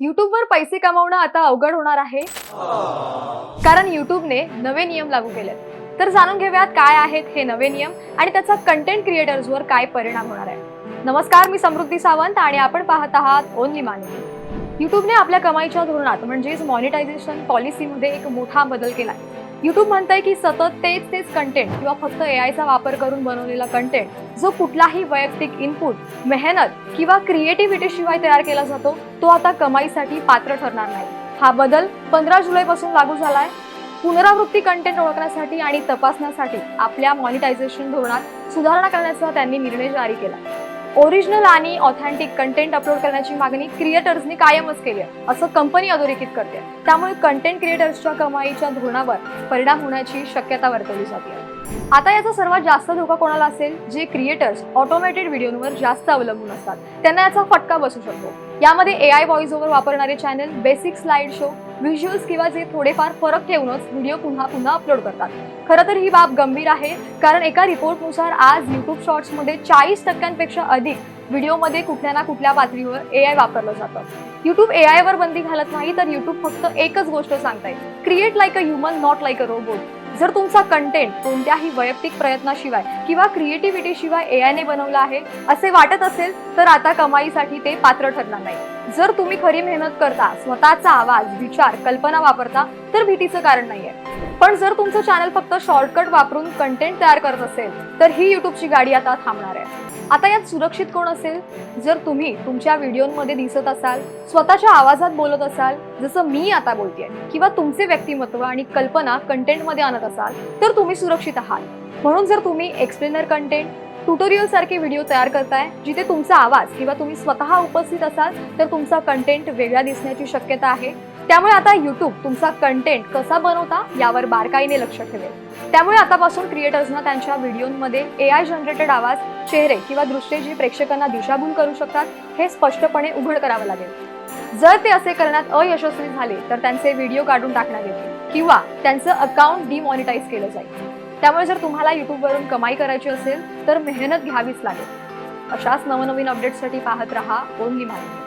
युट्यूबवर पैसे कमावणं आता अवघड होणार आहे. कारण युट्यूबने नवे नियम लागू केलेत. तर जाणून घेऊयात काय आहेत हे नवे नियम आणि त्याचा कंटेंट क्रिएटर्सवर काय परिणाम होणार आहे. नमस्कार मी समृद्धी सावंत आणि आपण पाहत आहात ओनली मानी युट्यूबने आपल्या कमाईच्या धोरणात म्हणजेच मॉनिटायझेशन पॉलिसीमध्ये एक मोठा बदल केला आहे युट्यूब म्हणतंय की सतत तेच तेच कंटेंट किंवा फक्त ए आयचा वापर करून बनवलेला कंटेंट जो कुठलाही वैयक्तिक इनपुट मेहनत किंवा क्रिएटिव्हिटीशिवाय तयार केला जातो तो आता कमाईसाठी पात्र ठरणार नाही. हा बदल पंधरा जुलैपासून लागू झालाय. पुनरावृत्ती कंटेंट ओळखण्यासाठी आणि तपासण्यासाठी आपल्या मॉनिटायझेशन धोरणात सुधारणा करण्याचा त्यांनी निर्णय जारी केला. ओरिजिनल आणि ऑथेंटिक कंटेंट अपलोड करण्याची मागणी क्रिएटर्सनी कायमच केली आहे. असं कंपनी अधोरेखित करते त्यामुळे कंटेंट क्रिएटर्सच्या कमाईच्या धोरणावर परिणाम होण्याची शक्यता वर्तवली जाते आता याचा सर्वात जास्त धोका कोणाला असेल? जे क्रिएटर्स ऑटोमेटेड व्हिडिओवर जास्त अवलंबून असतात. त्यांना याचा फटका बसू शकतो. यामध्ये ए आय व्हॉइस ओव्हर वापरणारे channel basic slide show visuals किंवा जे थोडेफार फरक ठेवूनच व्हिडिओ पुन्हा पुन्हा अपलोड करतात. खरं तर ही बाब गंभीर आहे कारण एका रिपोर्टनुसार आज युट्यूब शॉर्ट्समध्ये चाळीस टक्क्यांपेक्षा अधिक व्हिडिओमध्ये कुठल्या ना कुठल्या पातळीवर ए आय वापरलं जातं. युट्यूब ए आयवर बंदी घालत नाही तर युट्यूब फक्त एकच गोष्ट सांगताय. Create like a human not like a robot जर तुमचा कंटेंट कोणत्याही वैयक्तिक प्रयत्नाशिवाय किंवा क्रिएटिव्हिटी शिवाय ए आयने बनवला आहे असे वाटत असेल तर आता कमाईसाठी ते पात्र ठरणार नाही. जर तुम्ही खरी मेहनत करता स्वतःचा आवाज विचार कल्पना वापरता तर भीतीचं कारण नाहीये. पण जर तुमचं चॅनल फक्त शॉर्टकट वापरून कंटेंट तयार करत असेल तर ही युट्यूबची गाडी आता थांबणार आहे. आता यात सुरक्षित कोण असेल? जर तुम्ही तुमच्या व्हिडिओमध्ये दिसत असाल स्वतःच्या आवाजात बोलत असाल जसं मी आता बोलतेय किंवा तुमचे व्यक्तिमत्व आणि कल्पना कंटेंटमध्ये आणत असाल तर तुम्ही सुरक्षित आहात. म्हणून जर तुम्ही एक्सप्लेनर कंटेंट ट्युटोरियल सारखे व्हिडिओ तयार करताय जिथे तुमचा आवाज किंवा तुम्ही स्वतः उपस्थित असाल तर तुमचा कंटेंट वेगळा दिसण्याची शक्यता आहे. त्यामुळे आता युट्यूब तुमचा कंटेंट कसा बनवता यावर बारकाईने लक्ष ठेवेल. त्यामुळे आतापासून क्रिएटर्सना त्यांच्या व्हिडिओमध्ये ए आय जनरेटेड आवाज चेहरे किंवा दृश्ये जी प्रेक्षकांना दिशाभूल करू शकतात हे स्पष्टपणे उघड करावं लागेल. जर ते असे करण्यात अयशस्वी झाले तर त्यांचे व्हिडिओ काढून टाकण्यात येतील किंवा त्यांचं अकाउंट डिमॉनिटाईज केलं जाईल. त्यामुळे जर तुम्हाला यूट्यूबवरून कमाई करायची असेल तर मेहनत घ्यावीच लागेल. अशाच नवनवीन अपडेट्ससाठी पाहत रहा. ओनली माहिती